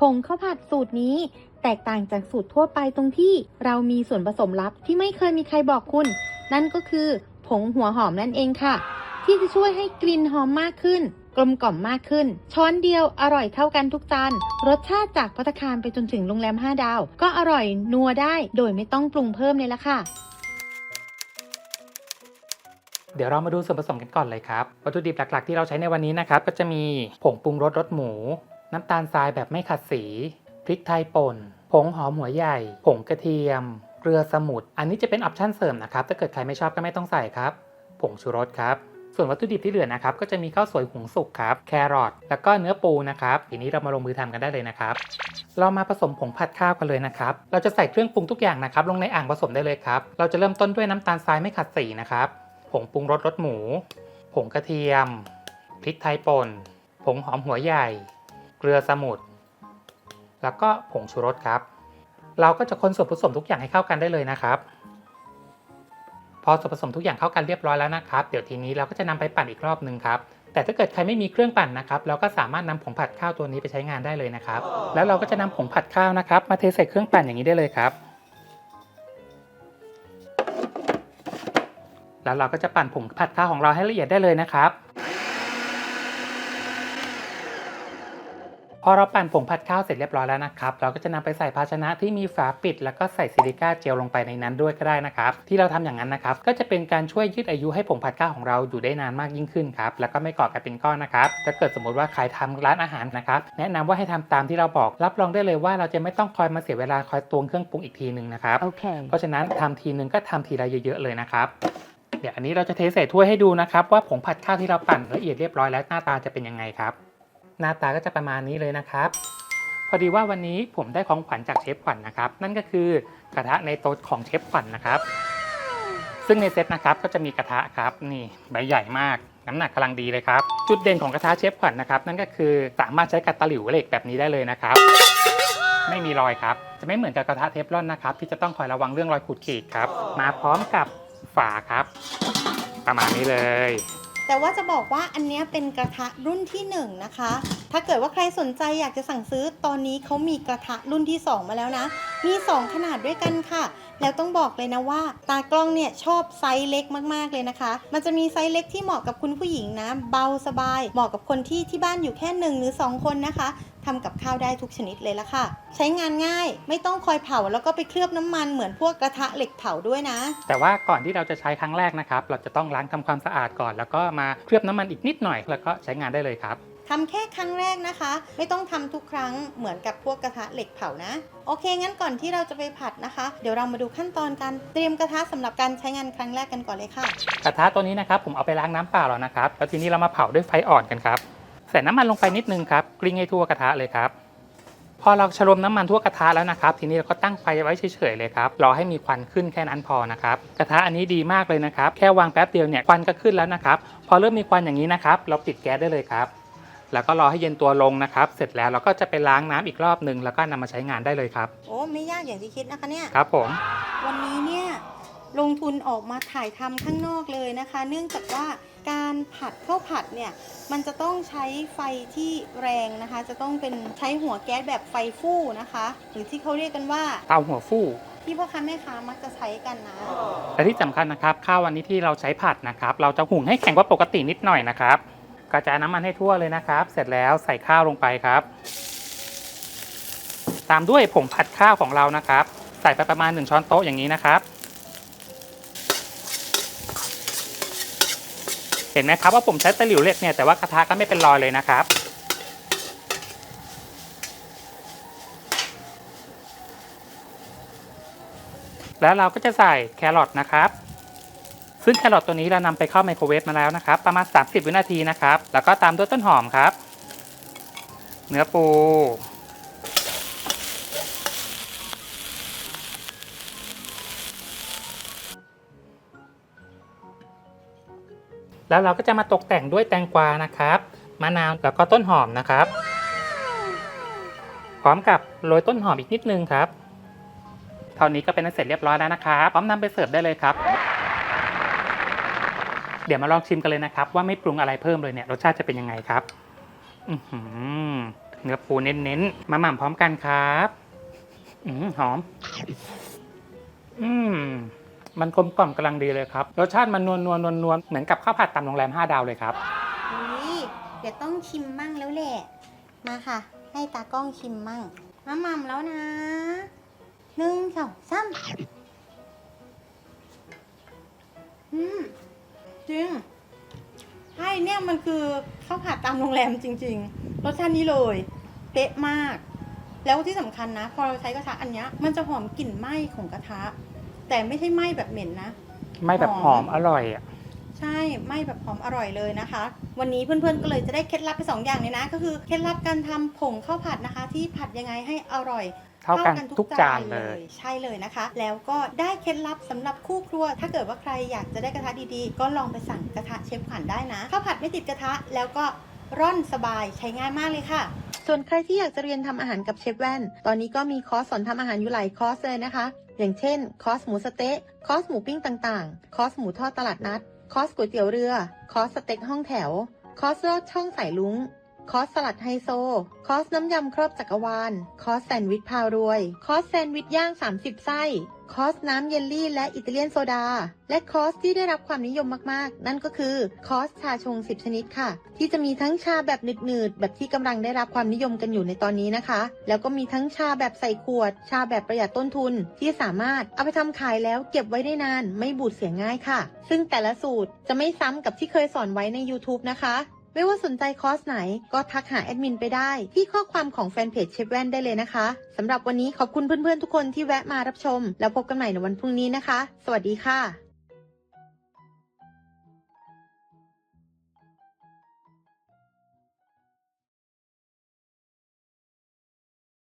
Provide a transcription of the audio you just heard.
ผงข้าวผัดสูตรนี้ แตกต่างจากสูตรทั่วไปตรงที่เรามีส่วนผสมลับที่ไม่เคยมีใครบอกคุณ นั่นก็คือ ผงหัวหอมนั่นเองค่ะ ที่จะช่วยให้กลิ่นหอมมากขึ้น กลมกล่อมมากขึ้น ช้อนเดียวอร่อยเท่ากันทุกจานรสชาติจากพัตตาคารไปจนถึงโรงแรม 5 ดาว ก็อร่อยนัวได้โดยไม่ต้องปรุงเพิ่มเลยละค่ะเดี๋ยวเรามาดูส่วนผสมกันก่อนเลยครับ วัตถุดิบหลักๆที่เราใช้ในวันนี้นะครับ ก็จะมีผงปรุงรสรสหมู น้ำตาลทรายแบบไม่ขัดสี พริกไทยป่น ผงหอมหัวใหญ่ ผงกระเทียม เกลือสมุนอันนี้จะเป็นออปชั่นเสริมนะครับ ถ้าเกิดใครไม่ชอบก็ไม่ต้องใส่ครับ ผงชูรสครับ ส่วนวัตถุดิบที่เหลือนะครับ ก็จะมีข้าวสวยหุงสุกครับ แครอท แล้วก็เนื้อปูนะครับ ทีนี้เรามาลงมือทำกันได้เลยนะครับ เรามาผสมผงผัดข้าวกันเลยนะครับ เราจะใส่เครื่องปรุงทุกอย่างนะครับ ลงในอ่างผสมได้เลยครับ เราจะเริ่มต้นด้วยน้ำตาลทรายไม่ขัดสีนะครับ ผงปรุงรสรสหมู ผงกระเทียม พริกไทยป่น ผงหอมหัวใหญ่ เกลือสมุนแล้วก็ผงชูรสครับ เราก็จะคนส่วนผสมทุกอย่างให้เข้ากันได้เลยนะครับ พอส่วนผสมทุกอย่างเข้ากันเรียบร้อยแล้วนะครับ เดี๋ยวทีนี้เราก็จะนำไปปั่นอีกรอบหนึ่งครับ แต่ถ้าเกิดใครไม่มีเครื่องปั่นนะครับ เราก็สามารถนำผงผัดข้าวตัวนี้ไปใช้งานได้เลยนะครับ แล้วเราก็จะนำผงผัดข้าวนะครับ มาเทใส่เครื่องปั่นอย่างนี้ได้เลยครับแล้วเราก็จะปั่นผงผัดข้าวของเราให้ละเอียดได้เลยนะครับ พอเราปั่นผงผัดข้าวเสร็จเรียบร้อยแล้วนะครับ เราก็จะนำไปใส่ภาชนะที่มีฝาปิด แล้วก็ใส่ซิลิก้าเจลลงไปในนั้นด้วยก็ได้นะครับ ที่เราทำอย่างนั้นนะครับ ก็จะเป็นการช่วยยืดอายุให้ผงผัดข้าวของเราอยู่ได้นานมากยิ่งขึ้นครับ แล้วก็ไม่ก่อกันเป็นก้อนนะครับ ถ้าเกิดสมมติว่าใครทำร้านอาหารนะครับ แนะนำว่าให้ทำตามที่เราบอก รับรองได้เลยว่าเราจะไม่ต้องคอยมาเสียเวลาคอยตวงเครื่องปรุงอีกทีหนึ่งนะครับ Okay. เพราะฉะนั้นทำทีนึงก็ทำทีละเยอะๆเลยนะครับเดี๋ยวอันนี้เราจะเทใส่ถ้วยให้ดูนะครับว่าผงผัดข้าวที่เราปั่นละเอียดเรียบร้อยแล้วหน้าตาจะเป็นยังไงครับ หน้าตาก็จะประมาณนี้เลยนะครับ พอดีว่าวันนี้ผมได้ของขวัญจากเชฟขวัญนะครับ นั่นก็คือกระทะในโต๊ะของเชฟขวัญนะครับ ซึ่งในเซตนะครับก็จะมีกระทะครับนี่ใบใหญ่มากน้ำหนักกำลังดีเลยครับ จุดเด่นของกระทะเชฟขวัญนะครับนั่นก็คือสามารถใช้กัดตะหลิวเหล็กแบบนี้ได้เลยนะครับ ไม่มีรอยครับ จะไม่เหมือนกับกระทะเทฟลอนนะครับ ที่จะต้องคอยระวังเรื่องรอยขูดขีดครับ มาพร้อมกับฝาครับ ประมาณนี้เลย แต่ว่าจะบอกว่าอันนี้เป็นกระทะรุ่นที่1นะคะ ถ้าเกิดว่าใครสนใจอยากจะสั่งซื้อตอนนี้เขามีกระทะรุ่นที่ 2 มาแล้วนะ มี 2 ขนาดด้วยกันค่ะ แล้วต้องบอกเลยนะว่า ตากล้องเนี่ยชอบไซส์เล็กมากๆเลยนะคะ มันจะมีไซส์เล็กที่เหมาะกับคุณผู้หญิงนะ เบาสบาย เหมาะกับคนที่ที่บ้านอยู่แค่หนึ่งหรือ 2 คนนะคะทำกับข้าวได้ทุกชนิดเลยละค่ะ ใช้งานง่ายไม่ต้องคอยเผาแล้วก็ไปเคลือบน้ำมันเหมือนพวกกระทะเหล็กเผาด้วยนะ แต่ว่าก่อนที่เราจะใช้ครั้งแรกนะครับ เราจะต้องล้างทำความสะอาดก่อน แล้วก็มาเคลือบน้ำมันอีกนิดหน่อย แล้วก็ใช้งานได้เลยครับ ทำแค่ครั้งแรกนะคะ ไม่ต้องทำทุกครั้งเหมือนกับพวกกระทะเหล็กเผานะ โอเค งั้นก่อนที่เราจะไปผัดนะคะ เดี๋ยวเรามาดูขั้นตอนการเตรียมกระทะสำหรับการใช้งานครั้งแรกกันก่อนเลยค่ะ กระทะตัวนี้นะครับผมเอาไปล้างน้ำเปล่าแล้วนะครับแล้วทีนี้เรามาเผาด้วยไฟอ่อนกันครับใส่น้ำมันลงไปนิดนึงครับกลิ้งให้ทั่วกระทะเลยครับพอเราชโลมน้ำมันทั่วกระทะแล้วนะครับ ทีนี้เราก็ตั้งไฟไว้เฉยๆเลยครับรอให้มีควันขึ้นแค่นั้นพอนะครับกระทะอันนี้ดีมากเลยนะครับ แค่วางแป๊บเดียวเนี่ยควันก็ขึ้นแล้วนะครับ พอเริ่มมีควันอย่างนี้นะครับ เราปิดแก๊สได้เลยครับ แล้วก็รอให้เย็นตัวลงนะครับ เสร็จแล้วเราก็จะไปล้างน้ำอีกรอบหนึ่งแล้วก็นำมาใช้งานได้เลยครับ โอ้ไม่ยากอย่างที่คิดนะคะเนี่ย ครับผม วันนี้เนี่ยลงทุนออกมาถ่ายทำข้างนอกเลยนะคะ เนื่องจากว่าการผัดข้าวผัดเนี่ยมันจะต้องใช้ไฟที่แรงนะคะ จะต้องเป็นใช้หัวแก๊สแบบไฟฟู่นะคะ หรือที่เขาเรียกกันว่าเตาหัวฟู่ ที่พ่อค้าแม่ค้ามักจะใช้กันนะ และที่สำคัญนะครับข้าววันนี้ที่เราใช้ผัดนะครับ เราจะหุงให้แข็งกว่าปกตินิดหน่อยนะครับ กระจายน้ำมันให้ทั่วเลยนะครับ เสร็จแล้วใส่ข้าวลงไปครับ ตามด้วยผงผัดข้าวของเรานะครับ ใส่ไปประมาณ 1 ช้อนโต๊ะอย่างนี้นะครับ เห็นไหมครับว่าผมใช้ตะหลิวเหล็กเนี่ยแต่ว่ากระทะก็ไม่เป็นรอยเลยนะครับแล้วเราก็จะใส่แครอทนะครับ ซึ่งแครอทตัวนี้เรานำไปเข้าไมโครเวฟมาแล้วนะครับ ประมาณ 30 วินาทีนะครับ แล้วก็ตามด้วยต้นหอมครับ เนื้อปู แล้วเราก็จะมาตกแต่งด้วยแตงกวานะครับ มะนาวแล้วก็ต้นหอมนะครับ พร้อมกับโรยต้นหอมอีกนิดนึงครับเท่านี้ก็เป็นอันเสร็จเรียบร้อยแล้วนะครับ พร้อมนำไปเสิร์ฟได้เลยครับ เดี๋ยวมาลองชิมกันเลยนะครับ ว่าไม่ปรุงอะไรเพิ่มเลยเนี่ยรสชาติจะเป็นยังไงครับเนื้อปูเน้นๆ มาหม่ำพร้อมกันครับอืหอม อืมมันกลมกล่อมกำลังดีเลยครับ รสชาติมันนวลนวลนวลนวลเหมือนกับข้าวผัดตามโรงแรม 5 ดาวเลยครับเดี๋ยวต้องชิมมั่งแล้วแหละ มาค่ะ ให้ตากล้องชิมมั่งมาหม่ำแล้วนะหนึ่งสองสามอืม จริงใช่เนี่ยมันคือข้าวผัดตามโรงแรมจริง ๆ รสชาตินี้เลยเป๊ะมาก แล้วที่สำคัญนะ พอเราใช้กระทะอันเนี้ยมันจะหอมกลิ่นไหม้ของกระทะ แต่ไม่ใช่ไหม้แบบเหม็นนะไม่แบบหอมอร่อยอะใช่ไหม่แบบหอมอร่อยเลยนะคะ วันนี้เพื่อนๆก็เลยจะได้เคล็ดลับไปสองอย่างเลยนะ ก็คือเคล็ดลับการทำผงข้าวผัดนะคะ ที่ผัดยังไงให้อร่อย เท่ากันทุกจานเลย ใช่เลยนะคะ แล้วก็ได้เคล็ดลับสำหรับคู่ครัว ถ้าเกิดว่าใครอยากจะได้กระทะดีๆ ก็ลองไปสั่งกระทะเชฟขวัญได้นะข้าวผัดไม่ติดกระทะแล้วก็ร่อนสบายใช้ง่ายมากเลยค่ะ ส่วนใครที่อยากจะเรียนทำอาหารกับเชฟแว่น ตอนนี้ก็มีคอร์สสอนทำอาหารอยู่หลายคอร์สเลยนะคะ อย่างเช่น คอร์สหมูสะเต๊ะ คอร์สหมูปิ้งต่างๆ คอร์สหมูทอดตลาดนัด คอร์สก๋วยเตี๋ยวเรือ คอร์สสเต็กห้องแถว คอร์สลอดช่องสายลุง คอสสลัดไฮโซ คอสน้ำยำครอบจักรวาล คอสแซนด์วิชพารวย คอสแซนด์วิชย่าง 30 ไส้ คอสน้ำเยลลี่และอิตาเลียนโซดา และคอสที่ได้รับความนิยมมากๆ นั่นก็คือคอสชาชง 10 ชนิดค่ะ ที่จะมีทั้งชาแบบหนืดๆ แบบที่กำลังได้รับความนิยมกันอยู่ในตอนนี้นะคะ แล้วก็มีทั้งชาแบบใส่ขวด ชาแบบประหยัดต้นทุน ที่สามารถเอาไปทำขายแล้วเก็บไว้ได้นาน ไม่บูดเสียง่ายค่ะ ซึ่งแต่ละสูตรจะไม่ซ้ำกับที่เคยสอนไว้ใน YouTube นะคะ ไม่ว่าสนใจคอร์สไหนก็ทักหาแอดมินไปได้ที่ข้อความของแฟนเพจเชฟแว่นได้เลยนะคะสำหรับวันนี้ขอบคุณเพื่อนๆทุกคนที่แวะมารับชม แล้วพบกันใหม่ในวันพรุ่งนี้นะคะ สวัสดีค่ะ